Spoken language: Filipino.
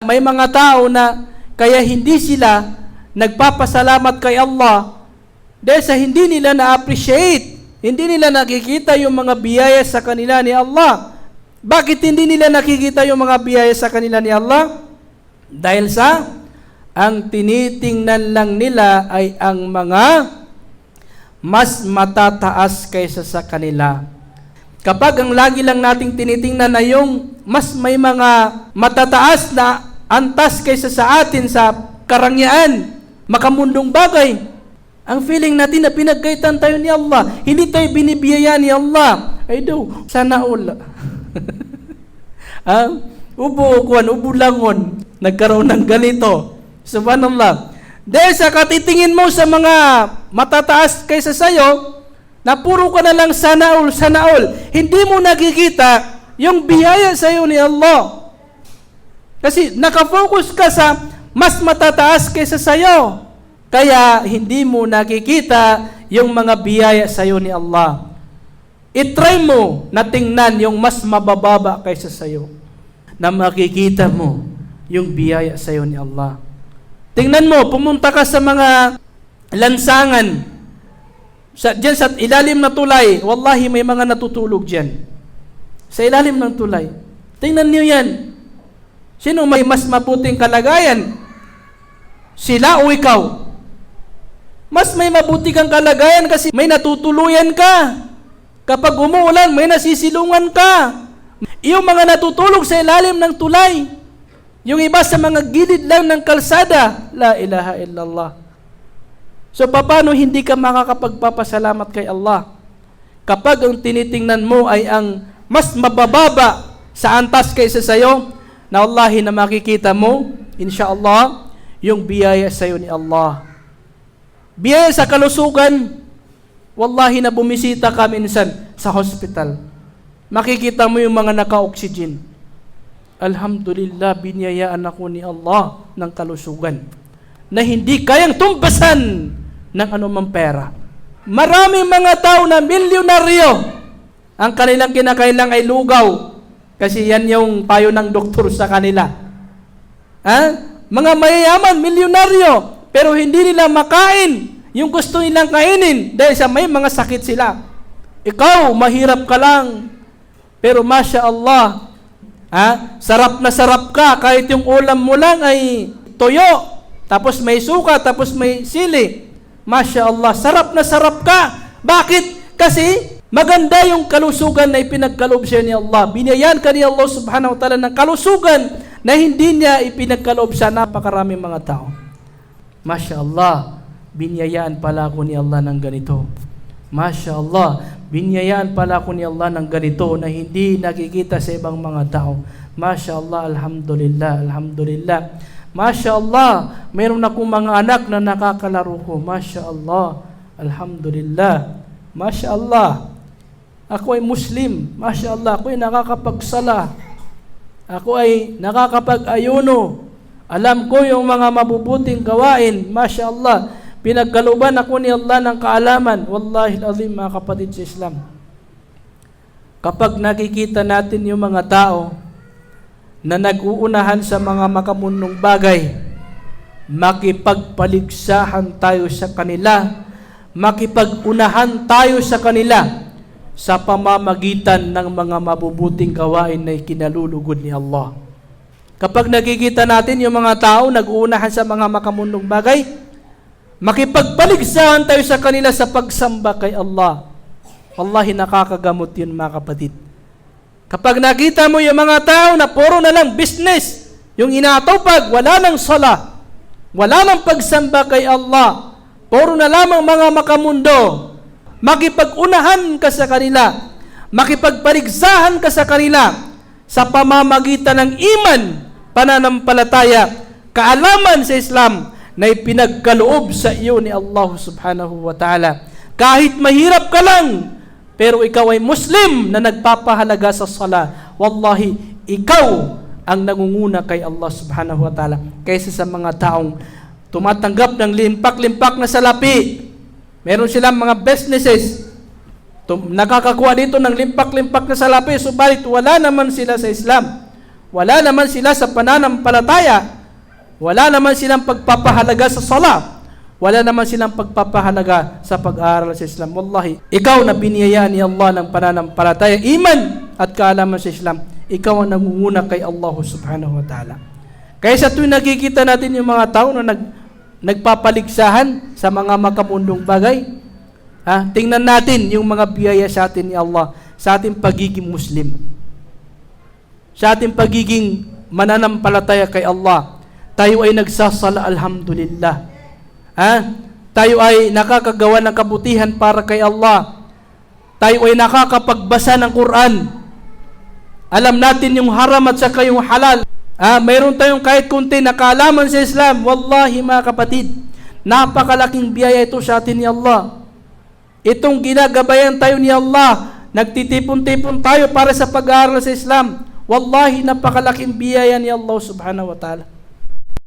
May mga tao na kaya hindi sila nagpapasalamat kay Allah dahil sa hindi nila na-appreciate, hindi nila nakikita yung mga biyaya sa kanila ni Allah. Bakit hindi nila nakikita yung mga biyaya sa kanila ni Allah? Dahil sa ang tinitingnan lang nila ay ang mga mas matataas kaysa sa kanila. Kapag ang lagi lang nating tinitingnan na yung mas may mga matataas na antas kaysa sa atin sa karangyaan, makamundong bagay, ang feeling natin na pinagkaitan tayo ni Allah, hindi tayo binibiyaya ni Allah. Ay do, sana all. ah, ubo kuan, ubo langon, nagkaroon ng ganito. Subhanallah. Dahil sa katitingin mo sa mga matataas kaysa sayo, na puro ka na lang sana all, hindi mo nakikita yung biyaya sa iyo ni Allah. Kasi nakafocus ka sa mas matataas kaysa sa iyo. Kaya hindi mo nakikita yung mga biyaya sa iyo ni Allah. I-try mo na tingnan yung mas mabababa kaysa sa iyo. Na makikita mo yung biyaya sa iyo ni Allah. Tingnan mo, pumunta ka sa mga lansangan. Sa, dyan sa ilalim na tulay, wallahi may mga natutulog dyan. Sa ilalim ng tulay. Tingnan niyo yan. Sino may mas mabuting kalagayan? Sila o ikaw? Mas may mabuti kang kalagayan kasi may natutuluyan ka. Kapag umuulan, may nasisilungan ka. Yung mga natutulog sa ilalim ng tulay. Yung iba sa mga gilid lang ng kalsada. La ilaha illallah. So, paano hindi ka makakapagpapasalamat kay Allah? Kapag ang tinitingnan mo ay ang mas mabababa sa antas kaysa sa'yo, na Allahi na makikita mo, insyaAllah, yung biyaya sa iyo ni Allah. Biyaya sa kalusugan, wallahi na bumisita ka minsan sa hospital. Makikita mo yung mga naka-oxygen. Alhamdulillah, biniyayaan ako ni Allah ng kalusugan na hindi kayang tumbasan ng anumang pera. Maraming mga tao na milyonaryo ang kanilang kinakailang ay lugaw kasi yan yung payo ng doktor sa kanila. Ha? Mga mayayaman, milyonaryo, pero hindi nila makain yung gusto nilang kainin dahil sa may mga sakit sila. Ikaw, mahirap ka lang. Pero Masya Allah, ha? sarap na sarap ka kahit yung ulam mo lang ay toyo, tapos may suka, tapos may sili. Masya Allah, sarap na sarap ka. Bakit? Kasi Maganda yung kalusugan na ipinagkaloob siya ni Allah. Binayan ka ni Allah subhanahu wa ta'ala ng kalusugan na hindi niya ipinagkaloob sa napakaraming mga tao. Masya Allah, binyayaan pala ako ni Allah ng ganito. Masya Allah, binyayaan pala ako ni Allah ng ganito na hindi nakikita sa ibang mga tao. Masya Allah, Alhamdulillah, Alhamdulillah. Masya Allah, mayroon akong mga anak na nakakalaro ko. Masya Allah, Alhamdulillah. Masya Allah, ako ay Muslim. Masya Allah, ako ay nakakapagsala. Ako ay nakakapag-ayuno. Alam ko yung mga mabubuting gawain. Masya Allah, pinagkaluban ako ni Allah ng kaalaman. Wallahi azim mga kapatid sa Islam. Kapag nakikita natin yung mga tao na nag-uunahan sa mga makamunong bagay, makipagpaligsahan tayo sa kanila, makipag-unahan tayo sa kanila, sa pamamagitan ng mga mabubuting gawain na ikinalulugod ni Allah. Kapag nakikita natin yung mga tao nag-uunahan sa mga makamundong bagay, makipagbaligsahan tayo sa kanila sa pagsamba kay Allah. Wallahi nakakagamot yun mga kapatid. Kapag nakita mo yung mga tao na puro na lang business, yung inatupag, wala nang sala, wala nang pagsamba kay Allah, puro na lamang mga makamundo, makipag-unahan ka sa kanila, makipagparigsahan ka sa kanila sa pamamagitan ng iman, pananampalataya, kaalaman sa Islam na ipinagkaloob sa iyo ni Allah subhanahu wa ta'ala. Kahit mahirap ka lang, pero ikaw ay Muslim na nagpapahalaga sa sala, wallahi, ikaw ang nangunguna kay Allah subhanahu wa ta'ala kaysa sa mga taong tumatanggap ng limpak-limpak na salapi, Meron silang mga businesses. Nakakakuha dito ng limpak-limpak na salapi, subalit wala naman sila sa Islam. wala naman sila sa pananampalataya, wala naman silang pagpapahalaga sa sala, wala naman silang pagpapahalaga sa pag-aaral sa Islam. Wallahi, ikaw na biniyayaan ni Allah ng pananampalataya, iman at kaalaman sa Islam, ikaw ang nangunguna kay Allah subhanahu wa ta'ala. Kaya sa tuwing nakikita natin yung mga tao na nag, nagpapaligsahan sa mga makamundong bagay, ah, tingnan natin yung mga biyaya sa atin ni Allah sa ating pagiging Muslim. Sa ating pagiging mananampalataya kay Allah, tayo ay nagsasala alhamdulillah. Ah, tayo ay nakakagawa ng kabutihan para kay Allah. Tayo ay nakakapagbasa ng Quran. Alam natin yung haram at saka yung halal. Ah, mayroon tayong kahit kunti na kaalaman sa Islam. Wallahi mga kapatid, napakalaking biyaya ito sa atin ni Allah. Itong ginagabayan tayo ni Allah, nagtitipon-tipon tayo para sa pag-aaral sa Islam. Wallahi napakalaking biyaya ni Allah subhanahu wa ta'ala.